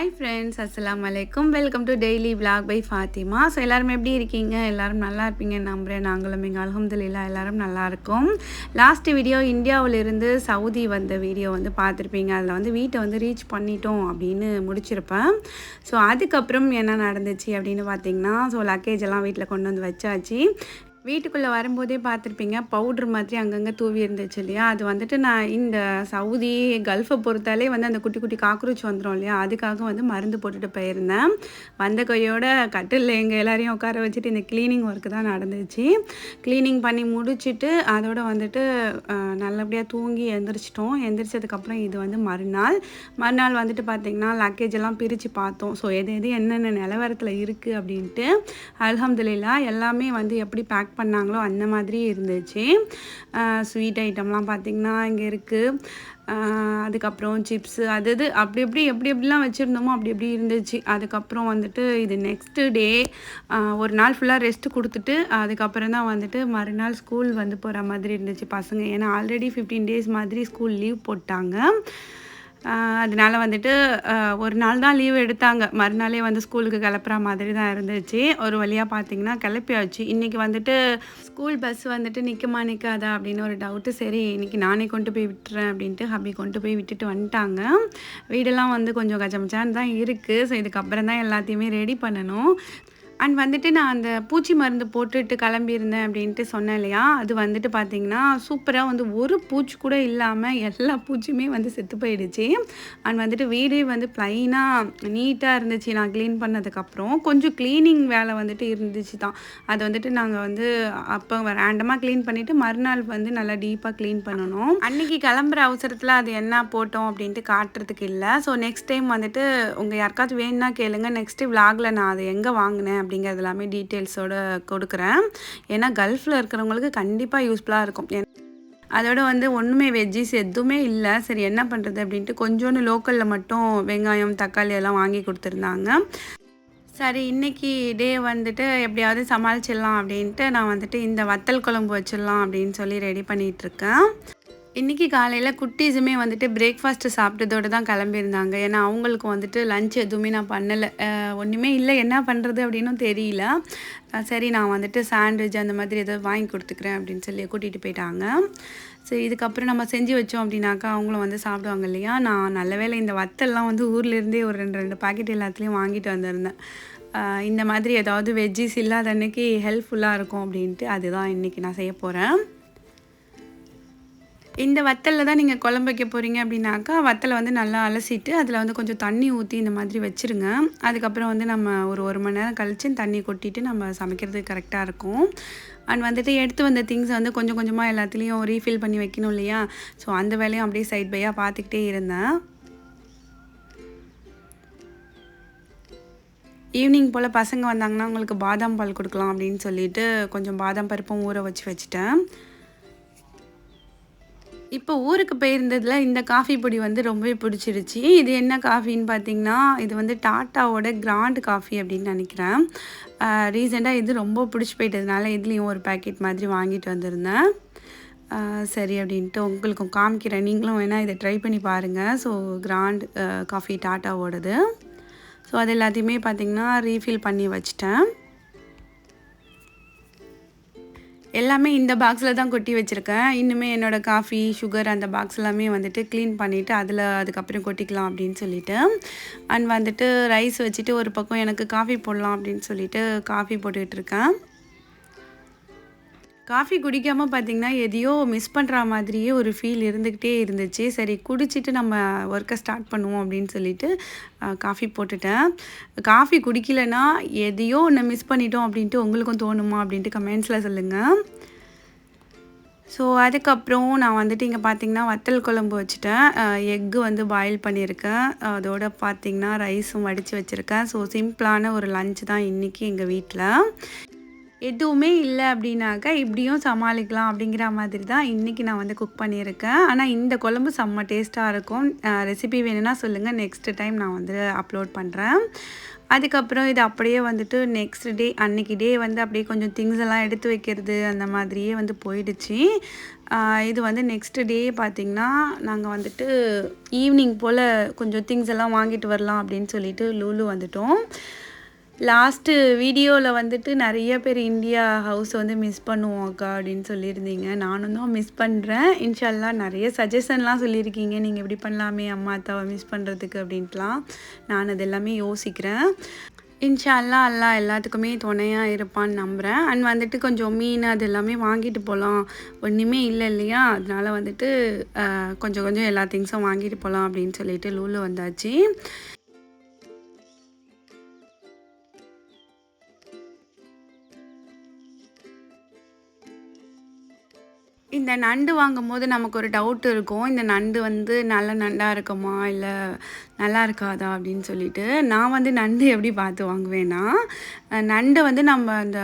Hi friends அஸ்லாம் வலைக்கும் welcome to daily vlog by Fathima so எல்லாருமே எப்படி இருக்கீங்க? எல்லாரும் நல்லா இருப்பீங்க நம்புகிறேன் நாங்களும் எங்கள் அலகம்துல்லா எல்லாரும் நல்லா இருக்கோம். லாஸ்ட் வீடியோ இந்தியாவிலிருந்து சவுதி வந்த வீடியோ வந்து பார்த்துருப்பீங்க. அதில் வந்து வீட்டை வந்து ரீச் பண்ணிட்டோம் அப்படின்னு முடிச்சிருப்பேன். ஸோ அதுக்கப்புறம் என்ன நடந்துச்சு அப்படின்னு பார்த்தீங்கன்னா ஸோ லக்கேஜ் எல்லாம் வீட்டில் கொண்டு வந்து வச்சாச்சு. வீட்டுக்குள்ளே வரும்போதே பார்த்துருப்பீங்க பவுட்ரு மாதிரி அங்கங்கே தூவி இருந்துச்சு இல்லையா? அது வந்துட்டு நான் இந்த சவுதி கல்ஃபை பொறுத்தாலே வந்து அந்த குட்டி குட்டி காக்ரோச் வந்துடும் இல்லையா? அதுக்காக வந்து மருந்து போட்டுட்டு போயிருந்தேன். வந்த கையோட கட்டில் எங்கள் எல்லாரையும் உட்கார வச்சுட்டு இந்த க்ளீனிங் ஒர்க்கு தான் நடந்துச்சு. க்ளீனிங் பண்ணி முடிச்சுட்டு அதோட வந்துட்டு நல்லபடியாக தூங்கி எந்திரிச்சிட்டோம். எந்திரிச்சதுக்கப்புறம் இது வந்து மறுநாள். மறுநாள் வந்துட்டு பார்த்திங்கன்னா லக்கேஜ் எல்லாம் பிரித்து பார்த்தோம். ஸோ எது எது என்னென்ன நிலவரத்தில் இருக்குது அப்படின்ட்டு அலமதுல்லா எல்லாமே வந்து எப்படி பேக் பண்ணாங்களோ அந்த மாதிரி இருந்துச்சு. ஸ்வீட் ஐட்டம்லாம் பார்த்திங்கன்னா இங்கே இருக்குது அதுக்கப்புறம் சிப்ஸு அது இது அப்படி எப்படி எப்படி எப்படிலாம் வச்சுருந்தோமோ அப்படி எப்படி இருந்துச்சு. அதுக்கப்புறம் வந்துட்டு இது நெக்ஸ்ட்டு டே ஒரு நாள் ஃபுல்லாக ரெஸ்ட் கொடுத்துட்டு அதுக்கப்புறம் தான் வந்துட்டு மறுநாள் ஸ்கூல் வந்து போகிற மாதிரி இருந்துச்சு பசங்க. ஏன்னா ஆல்ரெடி ஃபிஃப்டீன் டேஸ் மாதிரி ஸ்கூல் லீவ் போட்டாங்க. அதனால வந்துட்டு ஒரு நாள் தான் லீவ் எடுத்தாங்க. மறுநாளே வந்து ஸ்கூலுக்கு கிளப்புற மாதிரி தான் இருந்துச்சு. ஒரு வழியாக பார்த்தீங்கன்னா கிளப்பியாச்சு. இன்றைக்கி வந்துட்டு ஸ்கூல் பஸ் வந்துட்டு நிற்குமா நிற்காதா அப்படின்னு ஒரு டவுட்டு சரி இன்றைக்கி நானே கொண்டு போய் விட்டுறேன் அப்படின்ட்டு ஹப்பி கொண்டு போய் விட்டுட்டு வந்துட்டாங்க. வீடெல்லாம் வந்து கொஞ்சம் கஜமச்சான்னு தான் இருக்குது ஸோ இதுக்கப்புறம் தான் எல்லாத்தையுமே ரெடி பண்ணணும். அண்ட் வந்துட்டு நான் அந்த பூச்சி மருந்து போட்டுட்டு கிளம்பியிருந்தேன் அப்படின்ட்டு சொன்னேன் இல்லையா? அது வந்துட்டு பார்த்தீங்கன்னா சூப்பராக வந்து ஒரு பூச்சி கூட இல்லாமல் எல்லா பூச்சியுமே வந்து செத்து போயிடுச்சு. அண்ட் வந்துட்டு வீடே வந்து ப்ளைனாக நீட்டாக இருந்துச்சு. நான் க்ளீன் பண்ணதுக்கப்புறம் கொஞ்சம் க்ளீனிங் வேலை வந்துட்டு இருந்துச்சு தான். அது வந்துட்டு நாங்கள் வந்து அப்போ ரேண்டமாக க்ளீன் பண்ணிவிட்டு மறுநாள் வந்து நல்லா டீப்பாக க்ளீன் பண்ணணும். அன்னைக்கு கிளம்புற அவசரத்தில் அது என்ன போட்டோம் அப்படின்ட்டு காட்டுறதுக்கு இல்லை. ஸோ நெக்ஸ்ட் டைம் வந்துட்டு உங்கள் யாருக்காவது வேணும்னா கேளுங்க. நெக்ஸ்ட் விலாகில் நான் அதை எங்கே வாங்கினேன் அப்படிங்கிறது எல்லாமே டீட்டெயில்ஸோடு கொடுக்குறேன். ஏன்னா கல்ஃபில் இருக்கிறவங்களுக்கு கண்டிப்பாக யூஸ்ஃபுல்லாக இருக்கும். அதோட வந்து ஒன்றுமே வெஜ்ஜிஸ் எதுவுமே இல்லை. சரி என்ன பண்ணுறது அப்படின்ட்டு கொஞ்சோண்டு லோக்கலில் மட்டும் வெங்காயம் தக்காளி எல்லாம் வாங்கி கொடுத்துருந்தாங்க. சரி இன்றைக்கி டே வந்துட்டு எப்படியாவது சமாளிச்சிடலாம் அப்படின்ட்டு நான் வந்துட்டு இந்த வத்தல் குழம்பு வச்சிடலாம் அப்படின்னு சொல்லி ரெடி பண்ணிகிட்ருக்கேன் இன்றைக்கி காலையில் குட்டீஸுமே வந்துட்டு பிரேக்ஃபாஸ்ட்டு சாப்பிட்டதோடு தான் கிளம்பியிருந்தாங்க. ஏன்னா அவங்களுக்கு வந்துட்டு லஞ்ச் எதுவுமே நான் பண்ணலை. ஒன்றுமே இல்லை. என்ன பண்ணுறது அப்படின்னும் தெரியல. சரி நான் வந்துட்டு சாண்ட்விச் அந்த மாதிரி ஏதாவது வாங்கி கொடுத்துக்கிறேன் அப்படின்னு சொல்லி கூட்டிகிட்டு போயிட்டாங்க. சரி இதுக்கப்புறம் நம்ம செஞ்சு வச்சோம் அப்படின்னாக்கா அவங்களும் வந்து சாப்பிடுவாங்க இல்லையா? நான் நல்ல வேளை இந்த வத்தல்லாம் வந்து ஊர்லேருந்தே ஒரு ரெண்டு ரெண்டு பாக்கெட் எல்லாத்துலேயும் வாங்கிட்டு வந்திருந்தேன். இந்த மாதிரி ஏதாவது வெஜ்ஜிஸ் இல்லாத அன்னைக்கு ஹெல்ப்ஃபுல்லாக இருக்கும் அப்படின்ட்டு அதுதான் இன்றைக்கி நான் செய்ய போகிறேன் இந்த வத்தலில் தான் நீங்கள் குழம்பு வைக்க போகிறீங்க அப்படின்னாக்கா வத்தலை வந்து நல்லா அலசிட்டு அதில் வந்து கொஞ்சம் தண்ணி ஊற்றி இந்த மாதிரி வச்சுருங்க. அதுக்கப்புறம் வந்து நம்ம ஒரு ஒரு மணி நேரம் கழித்து தண்ணி கொட்டிட்டு நம்ம சமைக்கிறது கரெக்டாக இருக்கும். அண்ட் வந்துட்டு எடுத்து வந்த திங்ஸ் வந்து கொஞ்சம் கொஞ்சமாக எல்லாத்துலேயும் ரீஃபில் பண்ணி வைக்கணும் இல்லையா? ஸோ அந்த வேலையும் அப்படியே சைட் பையாக பார்த்துக்கிட்டே இருந்தேன். ஈவினிங் போல் பசங்க வந்தாங்கன்னா அவங்களுக்கு பாதாம் பால் கொடுக்கலாம் அப்படின்னு சொல்லிட்டு கொஞ்சம் பாதாம் பருப்பும் ஊற வச்சு வச்சுட்டேன். இப்போ ஊருக்கு போயிருந்ததில் இந்த காஃபி பொடி வந்து ரொம்பவே பிடிச்சிருச்சு. இது என்ன காஃபின்னு பார்த்தீங்கன்னா இது வந்து டாட்டாவோட கிராண்ட் காஃபி அப்படின்னு நினைக்கிறேன். ரீசெண்டாக இது ரொம்ப பிடிச்சி போயிட்டதுனால இதுலேயும் ஒரு பேக்கெட் மாதிரி வாங்கிட்டு வந்திருந்தேன். சரி அப்படின்ட்டு உங்களுக்கும் காமிக்கிறேன். நீங்களும் வேணால் இதை ட்ரை பண்ணி பாருங்கள் ஸோ கிராண்ட் காஃபி டாட்டாவோடது. ஸோ அது எல்லாத்தையுமே பார்த்திங்கன்னா ரீஃபில் பண்ணி வச்சிட்டேன். எல்லாமே இந்த பாக்ஸில் தான் கொட்டி வச்சுருக்கேன். இன்னுமே என்னோடய காஃபி சுகர் அந்த பாக்ஸ் எல்லாமே வந்துட்டு க்ளீன் பண்ணிவிட்டு அதில் அதுக்கப்புறம் கொட்டிக்கலாம் அப்படின்னு சொல்லிட்டு. அண்ட் வந்துட்டு ரைஸ் வச்சுட்டு ஒரு பக்கம் எனக்கு காஃபி போடலாம் அப்படின்னு சொல்லிட்டு காஃபி போட்டுக்கிட்டு இருக்கேன். காஃபி குடிக்காமல் பார்த்தீங்கன்னா எதையோ மிஸ் பண்ணுற மாதிரியே ஒரு ஃபீல் இருந்துக்கிட்டே இருந்துச்சு. சரி குடிச்சிட்டு நம்ம ஒர்க்கை ஸ்டார்ட் பண்ணுவோம் அப்படின்னு சொல்லிட்டு காஃபி போட்டுட்டேன். காஃபி குடிக்கலைன்னா எதையோ ஒன்று மிஸ் பண்ணிட்டோம் அப்படின்ட்டு உங்களுக்கும் தோணுமா அப்படின்ட்டு கமெண்ட்ஸில் சொல்லுங்கள் ஸோ அதுக்கப்புறம் நான் வந்துட்டு இங்கே பார்த்தீங்கன்னா வத்தல் குழம்பு வச்சுட்டேன். எக்கு வந்து பாயில் பண்ணியிருக்கேன். அதோட பார்த்தீங்கன்னா ரைஸும் வடித்து வச்சுருக்கேன். ஸோ சிம்பிளான ஒரு லஞ்ச் தான் இன்றைக்கி எங்கள் வீட்டில் எதுவுமே இல்லை அப்படின்னாக்கா இப்படியும் சமாளிக்கலாம் அப்படிங்கிற மாதிரி தான் இன்றைக்கி நான் வந்து குக் பண்ணியிருக்கேன். ஆனால் இந்த குழம்பு செம்ம டேஸ்ட்டாக இருக்கும். ரெசிபி வேணும்னா சொல்லுங்கள் நெக்ஸ்ட் டைம் நான் வந்து அப்லோட் பண்ணுறேன் அதுக்கப்புறம் இது அப்படியே வந்துட்டு நெக்ஸ்ட் டே அன்னைக்கு டே வந்து அப்படியே கொஞ்சம் திங்ஸ் எல்லாம் எடுத்து வைக்கிறது அந்த மாதிரியே வந்து போயிடுச்சு. இது வந்து நெக்ஸ்ட் டே பார்த்திங்கன்னா நாங்கள் வந்துட்டு ஈவினிங் போல் கொஞ்சம் திங்ஸ் எல்லாம் வாங்கிட்டு வரலாம் அப்படின்னு சொல்லிட்டு லூலு வந்துட்டோம். லாஸ்ட்டு வீடியோவில் வந்துட்டு நிறைய பேர் இந்தியா ஹவுஸ் வந்து மிஸ் பண்ணுவோம் அக்கா அப்படின்னு சொல்லியிருந்தீங்க. நானும் தான் மிஸ் பண்ணுறேன் இன்ஷால்லா நிறைய சஜஷன்லாம் சொல்லியிருக்கீங்க. நீங்கள் இப்படி பண்ணலாமே அம்மா அத்தாவை மிஸ் பண்ணுறதுக்கு அப்படின்ட்டுலாம் நான் அது எல்லாமே யோசிக்கிறேன். இன்ஷால்லா அல்லா எல்லாத்துக்குமே துணையாக இருப்பான்னு நம்புகிறேன் அண்ட் வந்துட்டு கொஞ்சம் மீன் அது எல்லாமே வாங்கிட்டு போகலாம் ஒன்றுமே இல்லை இல்லையா? அதனால வந்துட்டு கொஞ்சம் கொஞ்சம் எல்லா திங்ஸும் வாங்கிட்டு போகலாம் அப்படின்னு சொல்லிட்டு லூலு வந்தாச்சு. இந்த நண்டு வாங்கும்போது நமக்கு ஒரு டவுட் இருக்கும். இந்த நண்டு வந்து நல்ல நண்டாக இருக்குமா? இல்லை நல்லா இருக்காதா? அப்படின்னு சொல்லிட்டு நான் வந்து நண்டு எப்படி பார்த்து வாங்குவேன்னா நண்டை வந்து நம்ம அந்த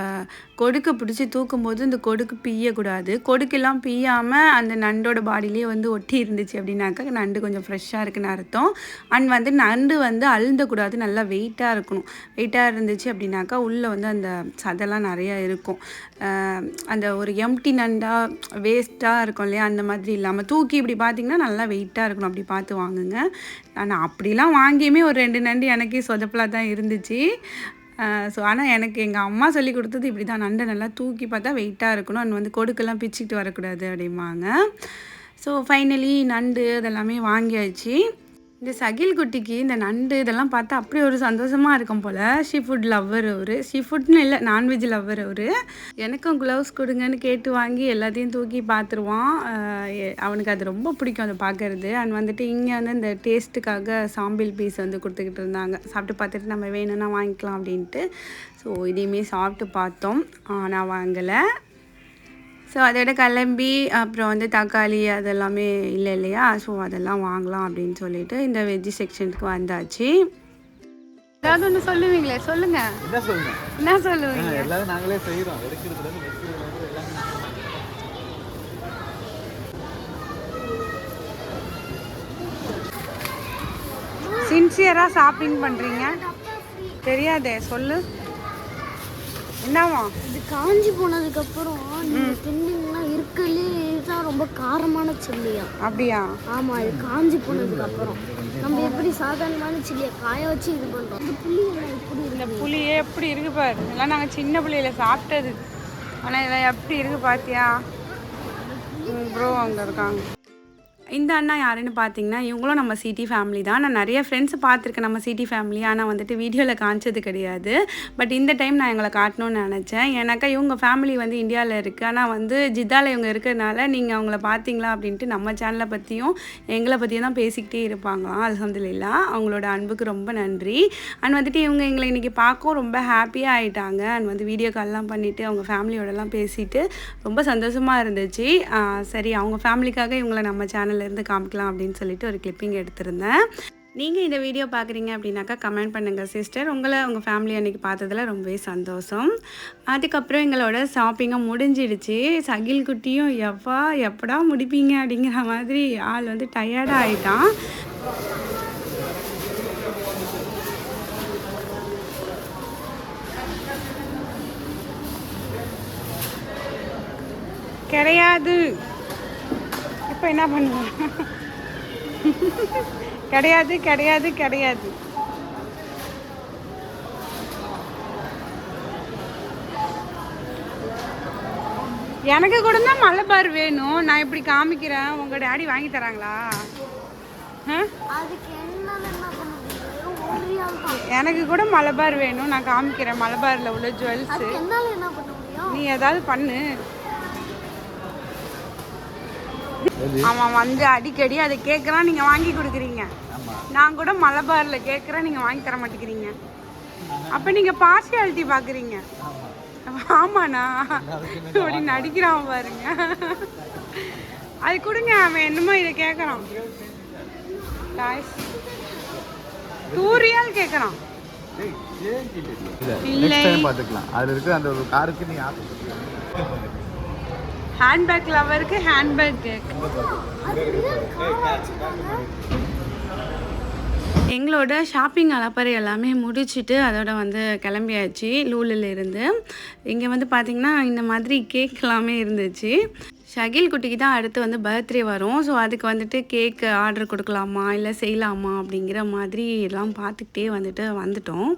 கொடுக்கை பிடிச்சி தூக்கும்போது இந்த கொடுக்கு பீயக்கூடாது. கொடுக்கெல்லாம் பீயாமல் அந்த நண்டோட பாடியிலேயே வந்து ஒட்டி இருந்துச்சு அப்படின்னாக்கா நண்டு கொஞ்சம் ஃப்ரெஷ்ஷாக இருக்குன்னு அர்த்தம். அண்ட் வந்து நண்டு வந்து அழுந்தக்கூடாது நல்லா வெயிட்டாக இருக்கணும். வெயிட்டாக இருந்துச்சு அப்படின்னாக்கா உள்ளே வந்து அந்த சதெல்லாம் நிறையா இருக்கும். அந்த ஒரு எம்டி நண்டாக வேஸ்ட்டாக இருக்கும் இல்லையா அந்த மாதிரி இல்லாமல் தூக்கி இப்படி பார்த்தீங்கன்னா நல்லா வெயிட்டாக இருக்கணும். அப்படி பார்த்து வாங்குங்க. ஆனால் அப்படிலாம் வாங்கியுமே ஒரு ரெண்டு நண்டு எனக்கே சொதப்பலாக தான் இருந்துச்சு. ஸோ ஆனால் எனக்கு எங்கள் அம்மா சொல்லி கொடுத்தது இப்படி தான் நண்டை நல்லா தூக்கி பார்த்தா வெயிட்டாக இருக்கணும். அண்ட் வந்து கொடுக்கெல்லாம் பிச்சுக்கிட்டு வரக்கூடாது அப்படிம்பாங்க. ஸோ ஃபைனலி நண்டு அதெல்லாமே வாங்கியாச்சு. இந்த சகில் குட்டிக்கு இந்த நண்டு இதெல்லாம் பார்த்தா அப்படி ஒரு சந்தோஷமாக இருக்கும் போல். ஷீ ஃபுட் லவ்வர் அவர். ஷீ ஃபுட்னு இல்லை நான்வெஜ் லவ்வர் அவர். எனக்கும் க்ளவுஸ் கொடுங்கன்னு கேட்டு வாங்கி எல்லாத்தையும் தூக்கி பார்த்துருவான். அவனுக்கு அது ரொம்ப பிடிக்கும் அதை பார்க்கறது. அண்ட் வந்துட்டு இங்கே வந்து இந்த டேஸ்ட்டுக்காக சாம்பிள் பீஸ் வந்து கொடுத்துக்கிட்டு இருந்தாங்க. சாப்பிட்டு பார்த்துட்டு நம்ம வேணும்னா வாங்கிக்கலாம் அப்படின்ட்டு. ஸோ இதையுமே சாப்பிட்டு பார்த்தோம். நான் வாங்கலை. ஸோ அதோட கிளம்பி அப்புறம் வந்து தக்காளி அதெல்லாமே இல்லை இல்லையா? ஸோ அதெல்லாம் வாங்கலாம் அப்படின்னு சொல்லிட்டு இந்த வெஜ்ஜி செக்ஷனுக்கு வந்தாச்சு. ஏதாவது ஒன்று சொல்லுவீங்களே? சொல்லுங்க. என்ன சொல்லுங்க? என்ன சொல்லுவீங்க? எல்லாரும் நாங்களே செய்யறோம் சின்சியராக ஷாப்பிங் பண்ணுறீங்க தெரியாதே சொல்லு. என்னவா இது காஞ்சி போனதுக்கு அப்புறம் நீங்க தின்னீங்கன்னா இருக்கலே இதுதான் ரொம்ப காரமான சில்லியா. அப்படியா? ஆமா இது காஞ்சி போனதுக்கு அப்புறம் நம்ம எப்படி சாதாரணமான சில்லியை காய வச்சு இது பண்றோம்? இந்த புளி எப்படி இந்த புளியே எப்படி இருக்கு பாரு. இதெல்லாம் நாங்கள் சின்ன புள்ளையில சாப்பிட்டது. ஆனால் இதெல்லாம் எப்படி இருக்கு பாத்தியா? ப்ரோ அங்கே இருக்காங்க. இந்த அண்ணா யாருன்னு பார்த்தீங்கன்னா இவங்களும் நம்ம சிட்டி ஃபேமிலி தான். நான் நிறைய ஃப்ரெண்ட்ஸ் பார்த்துருக்கேன் நம்ம சிட்டி ஃபேமிலி ஆனால் வந்துட்டு வீடியோவில் காமிச்சது கிடையாது. பட் இந்த டைம் நான் எங்களை காட்டணும்னு நினச்சேன். ஏன்னாக்கா இவங்க ஃபேமிலி வந்து இந்தியாவில் இருக்குது ஆனால் வந்து ஜித்தாவில் இவங்க இருக்கிறதுனால நீங்கள் அவங்கள பார்த்தீங்களா அப்படின்ட்டு நம்ம சேனலை பற்றியும் எங்களை பற்றியும் தான் பேசிக்கிட்டே இருப்பாங்களாம் அல்ஹம்துலில்லா. அவங்களோட அன்புக்கு ரொம்ப நன்றி. அண்ட் வந்துட்டு இவங்க எங்களை இன்றைக்கி பார்க்கவும் ரொம்ப ஹாப்பியாக ஆகிட்டாங்க அண்ட் வந்து வீடியோ கால்லாம் பண்ணிவிட்டு அவங்க ஃபேமிலியோடலாம் பேசிட்டு ரொம்ப சந்தோஷமாக இருந்துச்சு. சரி அவங்க ஃபேமிலிக்காக இவங்களை நம்ம சேனல் இருந்து காமிக்கலாம் அப்படின்னு சொல்லிட்டு ஒரு கிளிப்பிங் எடுத்திருந்தேன். நீங்கள் இந்த வீடியோ பார்க்குறீங்க அப்படின்னாக்கா கமெண்ட் பண்ணுங்கள் சிஸ்டர் உங்களை உங்கள் ஃபேமிலி அன்றைக்கி பார்த்ததில் ரொம்பவே சந்தோஷம். அதுக்கப்புறம் எங்களோட ஷாப்பிங்கும் முடிஞ்சிடுச்சு. சகில் குட்டியும் எப்பா எப்படா முடிப்பீங்க? அப்படிங்கிற மாதிரி ஆள் வந்து டயர்டாக ஆயிட்டான். கிடையாது. இப்போ என்ன பண்ணுவோம்? கிடையாது கிடையாது கிடையாது. எனக்கு கூட தான் மலைபார் வேணும். நான் இப்படி காமிக்கிறேன். உங்க டாடி வாங்கி தராங்களா? எனக்கு கூட மலபார் வேணும். நான் காமிக்கிறேன். மலபாரில் உள்ள ஜுவல்ஸு நீ ஏதாவது பண்ணு. அவன் வந்து அடிக்கடி அதை கேட்குறான் நீங்கள் வாங்கி கொடுக்குறீங்க. நான் கூட மலபாரில் கேட்குறேன் நீங்கள் வாங்கி தர மாட்டேங்கிறீங்க. அப்போ நீங்கள் பார்ஷியாலிட்டி பார்க்குறீங்க ஆமாண்ணா. அப்படி நடிக்கிறான் பாருங்க. அது கொடுங்க அவன் என்னமோ இதை கேட்குறான் டூ ரியால் கேட்குறான் இல்லை. பார்த்துக்கலாம். அதில் இருக்கிற அந்த ஒரு காருக்கு நீ ஹேண்ட்பேக் லவருக்கு ஹேண்ட்பேக் கேக் எங்களோட ஷாப்பிங் அலப்பறை எல்லாமே முடிச்சுட்டு அதோட வந்து கிளம்பியாச்சு லூலில் இருந்து. இங்கே வந்து பார்த்திங்கன்னா இந்த மாதிரி கேக் எல்லாமே இருந்துச்சு. ஷகில் குட்டிக்கு தான் அடுத்து வந்து பர்த்டே வரும். ஸோ அதுக்கு வந்துட்டு கேக் ஆர்டர் கொடுக்கலாமா இல்லை செய்யலாமா அப்படிங்கிற மாதிரி எல்லாம் பார்த்துக்கிட்டே வந்துட்டு வந்துட்டோம்.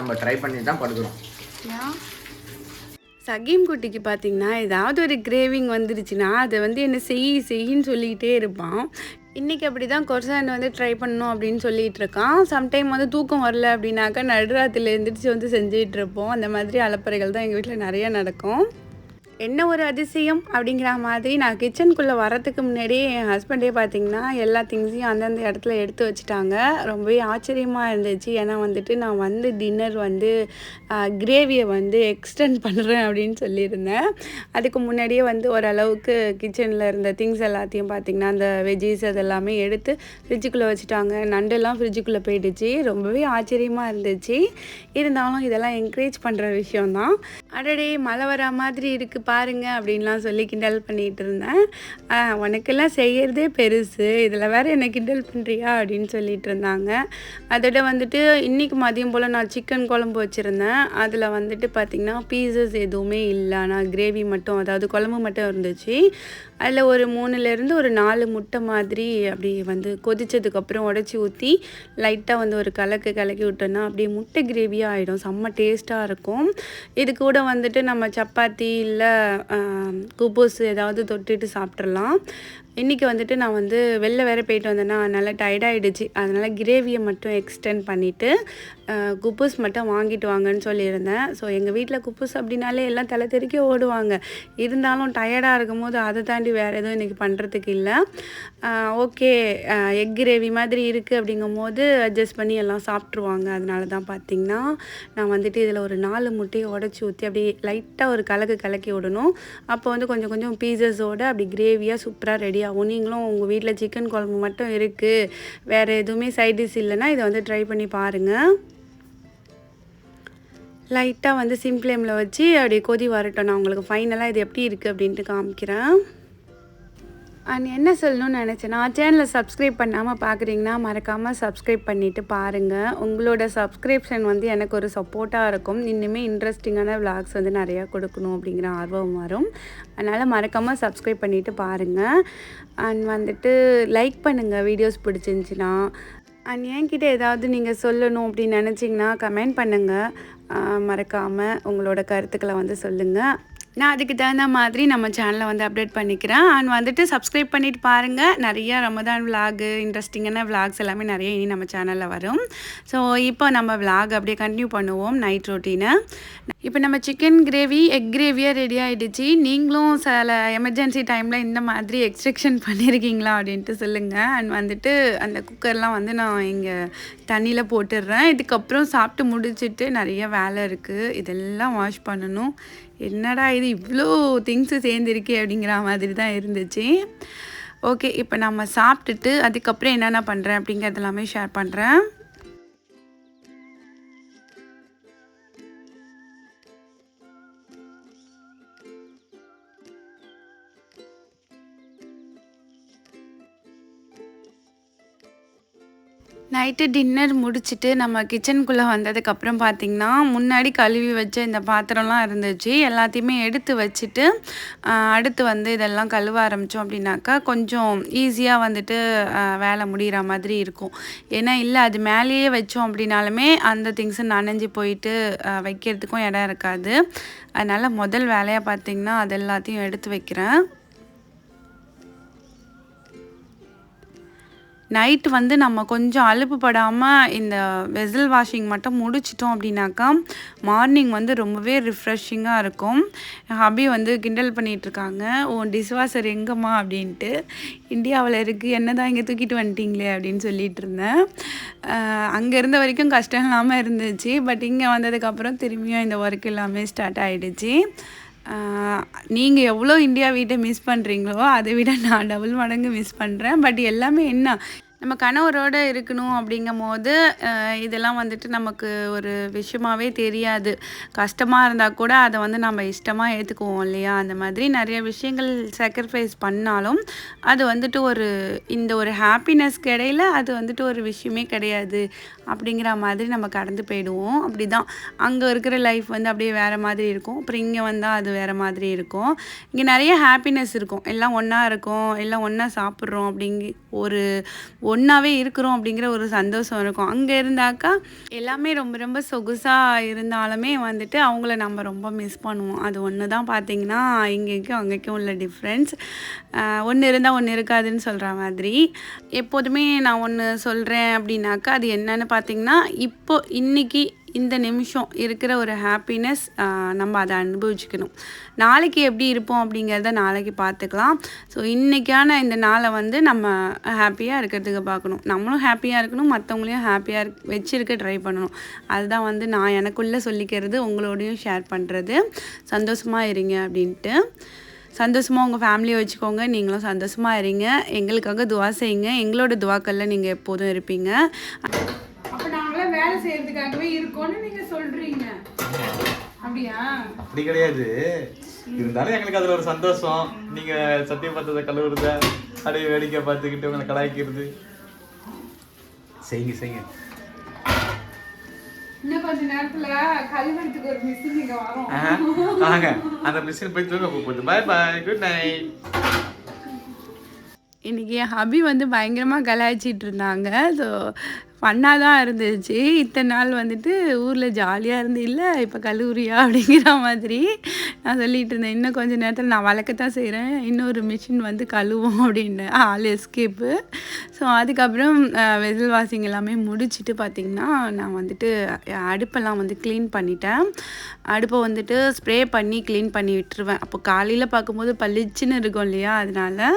நம்ம ட்ரை பண்ணி தான் படுக்கிறோம் சகீம் குட்டிக்கு பார்த்தீங்கன்னா ஏதாவது ஒரு கிரேவிங் வந்துருச்சுன்னா அதை வந்து என்ன செய் செய்யின்னு சொல்லிக்கிட்டே இருப்பான். இன்றைக்கி அப்படி தான் கொர்சான் வந்து ட்ரை பண்ணணும் அப்படின்னு சொல்லிகிட்டு இருக்கான். சம்டைம் வந்து தூக்கம் வரல அப்படின்னாக்கா நடுராத்தில் எழுந்திரிச்சு வந்து செஞ்சிகிட்ருப்போம் இருப்போம். அந்த மாதிரி அலப்பறைகள் தான் எங்கள் வீட்டில் நிறையா நடக்கும். என்ன ஒரு அதிசயம் அப்படிங்கிற மாதிரி நான் கிச்சனுக்குள்ளே வரத்துக்கு முன்னாடியே என் ஹஸ்பண்டே பார்த்தீங்கன்னா எல்லா திங்ஸையும் அந்தந்த இடத்துல எடுத்து வச்சுட்டாங்க. ரொம்பவே ஆச்சரியமாக இருந்துச்சு. ஏன்னா வந்துட்டு நான் வந்து டின்னர் வந்து கிரேவியை வந்து எக்ஸ்டெண்ட் பண்ணுறேன் அப்படின்னு சொல்லியிருந்தேன். அதுக்கு முன்னாடியே வந்து ஓரளவுக்கு கிச்சனில் இருந்த திங்ஸ் எல்லாத்தையும் பார்த்திங்கன்னா அந்த வெஜ்ஜீஸ் அதெல்லாமே எடுத்து ஃப்ரிட்ஜுக்குள்ளே வச்சுட்டாங்க. நண்டெல்லாம் ஃப்ரிட்ஜுக்குள்ளே போயிடுச்சு. ரொம்பவே ஆச்சரியமாக இருந்துச்சு. இருந்தாலும் இதெல்லாம் என்கரேஜ் பண்ணுற விஷயம்தான். அடடே மழை வர மாதிரி இருக்குது பாருங்க அப்படின்லாம் சொல்லி கிண்டல் பண்ணிகிட்டு இருந்தேன். உனக்கெல்லாம் செய்கிறதே பெருசு. இதில் வேறு என்ன கிண்டல் பண்ணுறியா அப்படின்னு சொல்லிட்டு இருந்தாங்க. அதோட வந்துட்டு இன்றைக்கி மதியம் போல் நான் சிக்கன் குழம்பு வச்சுருந்தேன். அதில் வந்துட்டு பார்த்திங்கன்னா பீசஸ் எதுவுமே இல்லை. நான் கிரேவி மட்டும் அதாவது குழம்பு மட்டும் இருந்துச்சு. அதில் ஒரு மூணுலேருந்து ஒரு நாலு முட்டை மாதிரி அப்படி வந்து கொதித்ததுக்கப்புறம் உடச்சி ஊற்றி லைட்டாக வந்து ஒரு கலக்கு கலக்கி விட்டோன்னா அப்படியே முட்டை கிரேவியாக ஆகிடும் செம்ம டேஸ்ட்டாக இருக்கும். இது கூட வந்துட்டு நம்ம சப்பாத்தி இல்லை குபோஸ் ஏதாவது தொட்டுட்டு சாப்பிட்றலாம் இன்றைக்கி வந்துட்டு நான் வந்து வெளில வேறு போயிட்டு வந்தேன்னா நல்லா டயர்டாகிடுச்சு அதனால் கிரேவியை மட்டும் எக்ஸ்டெண்ட் பண்ணிவிட்டு குப்பூஸ் மட்டும் வாங்கிட்டு வாங்கன்னு சொல்லியிருந்தேன். ஸோ எங்கள் வீட்டில் குப்பூஸ் அப்படின்னாலே எல்லாம் தலை தெறிக்க ஓடுவாங்க. இருந்தாலும் டயர்டாக இருக்கும் போது அதை தாண்டி வேறு எதுவும் இன்றைக்கி பண்ணுறதுக்கு இல்லை. ஓகே எக் கிரேவி மாதிரி இருக்குது அப்படிங்கும் போது அட்ஜஸ்ட் பண்ணி எல்லாம் சாப்பிட்ருவாங்க அதனால தான் பார்த்திங்கன்னா நான் வந்துட்டு இதில் ஒரு நாலு முட்டையை உடச்சி ஊற்றி அப்படியே லைட்டாக ஒரு கலக்கு கலக்கி விடணும். அப்போ வந்து கொஞ்சம் கொஞ்சம் பீசஸோட அப்படி கிரேவியாக சூப்பராக ரெடி ஐடியாவும் நீங்களும் உங்கள் வீட்டில் சிக்கன் குழம்பு மட்டும் இருக்குது வேறு எதுவுமே சைட் டிஷ் இல்லைன்னா இதை வந்து ட்ரை பண்ணி பாருங்கள் லைட்டாக வந்து சிம் ஃப்ளேமில் வச்சு அப்படியே கொதி வரட்டும். நான் உங்களுக்கு ஃபைனலாக இது எப்படி இருக்குது அப்படின்ட்டு காமிக்கிறேன். அண்ட் என்ன சொல்லணும்னு நினச்சேன்னா சேனலை சப்ஸ்கிரைப் பண்ணாமல் பார்க்குறீங்கன்னா மறக்காமல் சப்ஸ்கிரைப் பண்ணிவிட்டு பாருங்கள் உங்களோட சப்ஸ்கிரிப்ஷன் வந்து எனக்கு ஒரு சப்போர்ட்டாக இருக்கும். இன்னுமே இன்ட்ரெஸ்டிங்கான விளாக்ஸ் வந்து நிறையா கொடுக்கணும் அப்படிங்கிற ஆர்வம் வரும். அதனால் மறக்காமல் சப்ஸ்கிரைப் பண்ணிவிட்டு பாருங்கள் அண்ட் வந்துட்டு லைக் பண்ணுங்கள் வீடியோஸ் பிடிச்சிருந்துச்சின்னா. அண்ட் என்கிட்ட ஏதாவது நீங்கள் சொல்லணும் அப்படின்னு நினச்சிங்கன்னா கமெண்ட் பண்ணுங்கள் மறக்காமல் உங்களோட கருத்துக்களை வந்து சொல்லுங்கள் நான் அதுக்கு தகுந்த மாதிரி நம்ம சேனலை வந்து அப்டேட் பண்ணிக்கிறேன். அண்ட் வந்துட்டு சப்ஸ்கிரைப் பண்ணிட்டு பாருங்கள் நிறைய ரமதான் விலாகு இன்ட்ரெஸ்டிங்கான விலாக்ஸ் எல்லாமே நிறைய இனி நம்ம சேனலில் வரும். ஸோ இப்போ நம்ம விலாக் அப்படியே கண்டினியூ பண்ணுவோம் நைட் ரொட்டீனை இப்போ நம்ம சிக்கன் கிரேவி எக் கிரேவியாக ரெடி ஆகிடுச்சு நீங்களும் சில எமர்ஜென்சி டைமில் இந்த மாதிரி எக்ஸ்ட்ரக்ஷன் பண்ணியிருக்கீங்களா அப்படின்ட்டு சொல்லுங்கள் அண்ட் வந்துட்டு அந்த குக்கர்லாம் வந்து நான் இங்கே தண்ணியில் போட்டுடுறேன். இதுக்கப்புறம் சாப்பிட்டு முடிச்சிட்டு நிறைய வேலை இருக்குது இதெல்லாம் வாஷ் பண்ணணும். என்னடா இது இவ்வளோ திங்ஸு சேர்ந்துருக்கே அப்படிங்கிற மாதிரி தான் இருந்துச்சு. ஓகே இப்போ நம்ம சாப்பிட்டுட்டு அதுக்கப்புறம் என்னென்ன பண்ணுறேன் அப்படிங்கிறது எல்லாமே ஷேர் பண்ணுறேன் நைட்டு டின்னர் முடிச்சுட்டு நம்ம கிச்சனுக்குள்ளே வந்ததுக்கப்புறம் பார்த்திங்கன்னா முன்னாடி கழுவி வச்ச இந்த பாத்திரம்லாம் இருந்துச்சு. எல்லாத்தையுமே எடுத்து வச்சுட்டு அடுத்து வந்து இதெல்லாம் கழுவ ஆரம்பித்தோம் அப்படின்னாக்கா கொஞ்சம் ஈஸியாக வந்துட்டு வேலை முடிகிற மாதிரி இருக்கும். ஏன்னா இல்லை அது மேலேயே வச்சோம் அப்படின்னாலுமே அந்த திங்ஸு நனைஞ்சு போயிட்டு வைக்கிறதுக்கும் இடம் இருக்காது. அதனால் முதல் வேலையாக பார்த்திங்கன்னா அது எல்லாத்தையும் எடுத்து வைக்கிறேன். நைட் வந்து நம்ம கொஞ்சம் அலுப்பு படாமல் இந்த வெசல் வாஷிங் மட்டும் முடிச்சிட்டோம் அப்படின்னாக்கா மார்னிங் வந்து ரொம்பவே ரிஃப்ரெஷிங்காக இருக்கும். ஹபி வந்து கிண்டல் பண்ணிகிட்ருக்காங்க ஓ டிஷ்வாஷர் எங்கம்மா? அப்படின்ட்டு. இந்தியாவில் இருக்குது என்ன தான் இங்கே தூக்கிட்டு வந்துட்டிங்களே? அப்படின்னு சொல்லிட்டு இருந்தேன். அங்கே இருந்த வரைக்கும் கஷ்டம் இல்லாமல் இருந்துச்சு. பட் இங்கே வந்ததுக்கப்புறம் திரும்பியும் இந்த ஒர்க் எல்லாமே ஸ்டார்ட் ஆகிடுச்சு நீங்கள் எவ்வளோ இந்தியா வீட்டை மிஸ் பண்ணுறீங்களோ அதை விட நான் டபுள் மடங்கு மிஸ் பண்ணுறேன் பட் எல்லாமே என்ன? நம்ம கணவரோடு இருக்கணும் அப்படிங்கும் போது இதெல்லாம் வந்துட்டு நமக்கு ஒரு விஷயமாவே தெரியாது. கஷ்டமாக இருந்தால் கூட அதை வந்து நம்ம இஷ்டமாக ஏற்றுக்குவோம் இல்லையா? அந்த மாதிரி நிறைய விஷயங்கள் சாக்ரிஃபைஸ் பண்ணாலும் அது வந்துட்டு ஒரு இந்த ஒரு ஹாப்பினஸ்க்கு இடையில அது வந்துட்டு ஒரு விஷயமே கிடையாது. அப்படிங்கிற மாதிரி நம்ம கடந்து போயிடுவோம். அப்படி தான் அங்கே இருக்கிற லைஃப் வந்து அப்படியே வேறு மாதிரி இருக்கும். அப்புறம் இங்கே வந்தால் அது வேறு மாதிரி இருக்கும். இங்கே நிறைய ஹாப்பினஸ் இருக்கும். எல்லாம் ஒன்றா இருக்கும். எல்லாம் ஒன்றா சாப்பிட்றோம் அப்படிங்கி ஒரு ஒன்றாவே இருக்கிறோம் அப்படிங்கிற ஒரு சந்தோஷம் இருக்கும். அங்கே இருந்தாக்கா எல்லாமே ரொம்ப ரொம்ப சொகுசாக இருந்தாலுமே வந்துட்டு அவங்கள நம்ம ரொம்ப மிஸ் பண்ணுவோம். அது ஒன்று தான் பார்த்தீங்கன்னா இங்கேக்கும் அங்கேக்கும் உள்ள டிஃப்ரென்ஸ் ஒன்று இருந்தால் ஒன்று இருக்காதுன்னு சொல்கிற மாதிரி. எப்போதுமே நான் ஒன்று சொல்கிறேன் அப்படின்னாக்கா அது என்னன்னு பார்த்திங்கன்னா இப்போ இன்னைக்கு இந்த நிமிஷம் இருக்கிற ஒரு ஹாப்பினஸ் நம்ம அதை அனுபவிச்சுக்கணும். நாளைக்கு எப்படி இருப்போம் அப்படிங்கிறத நாளைக்கு பார்த்துக்கலாம். ஸோ இன்றைக்கான இந்த நாளை வந்து நம்ம ஹாப்பியாக இருக்கிறதுக்கு பார்க்கணும். நம்மளும் ஹாப்பியாக இருக்கணும் மற்றவங்களையும் ஹாப்பியாக வச்சுருக்க ட்ரை பண்ணணும். அதுதான் வந்து நான் எனக்குள்ளே சொல்லிக்கிறது உங்களோடையும் ஷேர் பண்ணுறது சந்தோஷமாக இருங்க அப்படின்ட்டு. சந்தோஷமாக உங்கள் ஃபேமிலியை வச்சுக்கோங்க. நீங்களும் சந்தோஷமாக இருங்க. எங்களுக்காக துவா செய்யுங்க. எங்களோட துவாக்கல்ல நீங்கள் எப்போதும் இருப்பீங்க. செய்யறதுக்காகவே இருக்கோம்னு நீங்கள் சொல்கிறீங்க அப்படியா? அப்படி கிடையாது. இருந்தாலும் எங்களுக்கு அதுல ஒரு சந்தோஷம். நீங்க சத்தியம் பார்த்ததை கழுவுறத அப்படியே வேடிக்கை பார்த்துக்கிட்டு உங்களை கலாய்க்கிறது. செய்யுங்க செய்யுங்க. இன்னும் கொஞ்ச நேரத்தில் கழிவறதுக்கு ஒரு மிஷின் இங்கே வரும். ஆஹா, வாங்க. அந்த மிஷின் போய் தூங்க போகுது பாய் பாய் குட் நைட் இன்றைக்கி என் ஹபி வந்து பயங்கரமாக கலாய்ச்சிட்டு இருந்தாங்க. ஸோ ஃபன்னாக தான் இருந்துச்சு. இத்தனை நாள் வந்துட்டு ஊரில் ஜாலியாக இருந்து இல்லை இப்போ கல்லூரியா? அப்படிங்கிற மாதிரி நான் சொல்லிகிட்டு இருந்தேன். இன்னும் கொஞ்சம் நேரத்தில் நான் வளர்க்கத்தான் செய்கிறேன் இன்னொரு மிஷின் வந்து கழுவோம் அப்படின்னு. ஆள் எஸ்கேப்பு ஸோ அதுக்கப்புறம் வெசல் வாஷிங் எல்லாமே முடிச்சுட்டு பார்த்திங்கன்னா நான் வந்துட்டு அடுப்பெல்லாம் வந்து க்ளீன் பண்ணிட்டேன். அடுப்பை வந்துட்டு ஸ்ப்ரே பண்ணி க்ளீன் பண்ணி விட்டுருவேன். அப்போ காலையில் பார்க்கும்போது பளிச்சுன்னு இருக்கும் இல்லையா? அதனால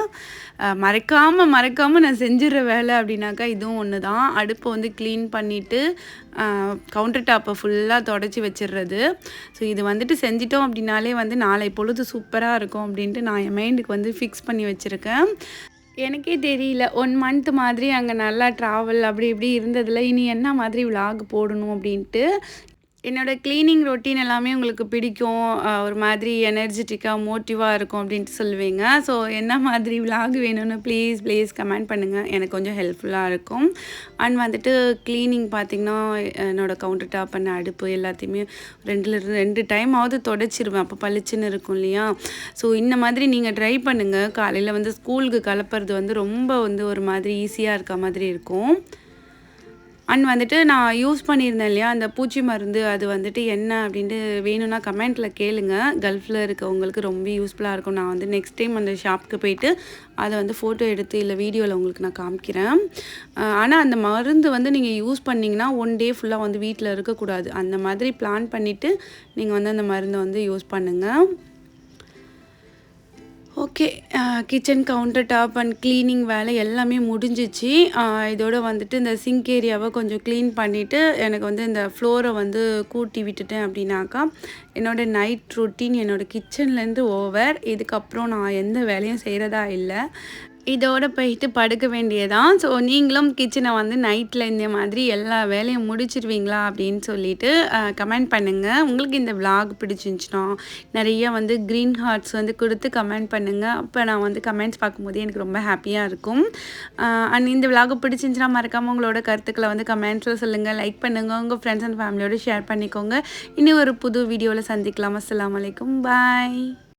மறக்காமல் மறக்காமல் நான் செஞ்சிடுற வேலை அப்படின்னாக்கா இதுவும் ஒன்று தான் அடுப்பை வந்து க்ளீன் பண்ணிவிட்டு கவுண்டர் டாப்பை ஃபுல்லாக தொடச்சி வச்சிடுறது ஸோ இது வந்துட்டு செஞ்சிட்டோம் அப்படின்னாலே வந்து நாளை பொழுது சூப்பராக இருக்கும் அப்படின்ட்டு நான் என் மைண்டுக்கு வந்து ஃபிக்ஸ் பண்ணி வச்சுருக்கேன். எனக்கே தெரியல ஒன் மந்த் மாதிரி அங்கே நல்லா ட்ராவல் அப்படி இப்படி இருந்ததில் இனி என்ன மாதிரி விலாக் போடணும் அப்படின்ட்டு. என்னோட க்ளீனிங் ரொட்டீன் எல்லாமே உங்களுக்கு பிடிக்கும். ஒரு மாதிரி எனர்ஜெட்டிக்காக மோட்டிவாக இருக்கும் அப்படின்ட்டு சொல்லுவீங்க. ஸோ என்ன மாதிரி விலாக் வேணும்னு ப்ளீஸ் ப்ளீஸ் கமெண்ட் பண்ணுங்கள் எனக்கு கொஞ்சம் ஹெல்ப்ஃபுல்லாக இருக்கும். அண்ட் வந்துட்டு க்ளீனிங் பார்த்திங்கன்னா என்னோடய கவுண்டர் டாப் பண்ண அடுப்பு எல்லாத்தையுமே ரெண்டுல ரெண்டு டைம் ஆவது தொடச்சிருவேன். அப்போ பளிச்சுன்னு இருக்கும் இல்லையா? ஸோ இந்த மாதிரி நீங்கள் ட்ரை பண்ணுங்கள் காலையில் வந்து ஸ்கூலுக்கு கலப்புறது வந்து ரொம்ப வந்து ஒரு மாதிரி ஈஸியாக இருக்க மாதிரி இருக்கும். அண்ட் வந்துட்டு நான் யூஸ் பண்ணியிருந்தேன் இல்லையா அந்த பூச்சி மருந்து அது வந்துட்டு என்ன அப்படின்ட்டு வேணும்னா கமெண்ட்டில் கேளுங்க. கல்ஃபில் இருக்கவங்களுக்கு ரொம்ப யூஸ்ஃபுல்லாக இருக்கும். நான் வந்து நெக்ஸ்ட் டைம் அந்த ஷாப்புக்கு போயிட்டு அதை வந்து ஃபோட்டோ எடுத்து இல்லை வீடியோவில் உங்களுக்கு நான் காமிக்கிறேன். ஆனால் அந்த மருந்து வந்து நீங்கள் யூஸ் பண்ணிங்கன்னா ஒன் டே ஃபுல்லாக வந்து வீட்டில் இருக்கக்கூடாது. அந்த மாதிரி பிளான் பண்ணிவிட்டு நீங்கள் வந்து அந்த மருந்தை வந்து யூஸ் பண்ணுங்கள் okay kitchen counter top and cleaning வேலை எல்லாமே முடிஞ்சிச்சு. இதோடு இதோட வந்துட்டு இந்த சிங்க் ஏரியாவை கொஞ்சம் க்ளீன் பண்ணிவிட்டு எனக்கு வந்து இந்த ஃப்ளோரை வந்து கூட்டி விட்டுட்டேன் அப்படின்னாக்கா என்னோட நைட் ரொட்டீன் என்னோட கிச்சன்லேருந்து ஓவர் இதுக்கப்புறம் நான் எந்த வேலையும் செய்கிறதா இல்லை. இதோட போயிட்டு படுக்க வேண்டியதான் ஸோ நீங்களும் கிச்சனை வந்து நைட்டில் இந்த மாதிரி எல்லா வேலையும் முடிச்சிருவீங்களா அப்படின்னு சொல்லிட்டு கமெண்ட் பண்ணுங்கள் உங்களுக்கு இந்த விளாக் பிடிச்சிருந்துச்சுன்னா நிறைய வந்து க்ரீன் ஹார்ட்ஸ் வந்து கொடுத்து கமெண்ட் பண்ணுங்கள் அப்போ நான் வந்து கமெண்ட்ஸ் பார்க்கும்போது எனக்கு ரொம்ப ஹாப்பியாக இருக்கும். அண்ட் இந்த விளாக் பிடிச்சிருந்துச்சுன்னா மறக்காமல் உங்களோட கருத்துக்களை வந்து கமெண்ட்ஸில் சொல்லுங்கள் லைக் பண்ணுங்கள் உங்கள் ஃப்ரெண்ட்ஸ் அண்ட் ஃபேமிலியோடு ஷேர் பண்ணிக்கோங்க. இன்னும் ஒரு புது வீடியோவில் சந்திக்கலாம். அஸ்லாம் அலைக்கும். பாய்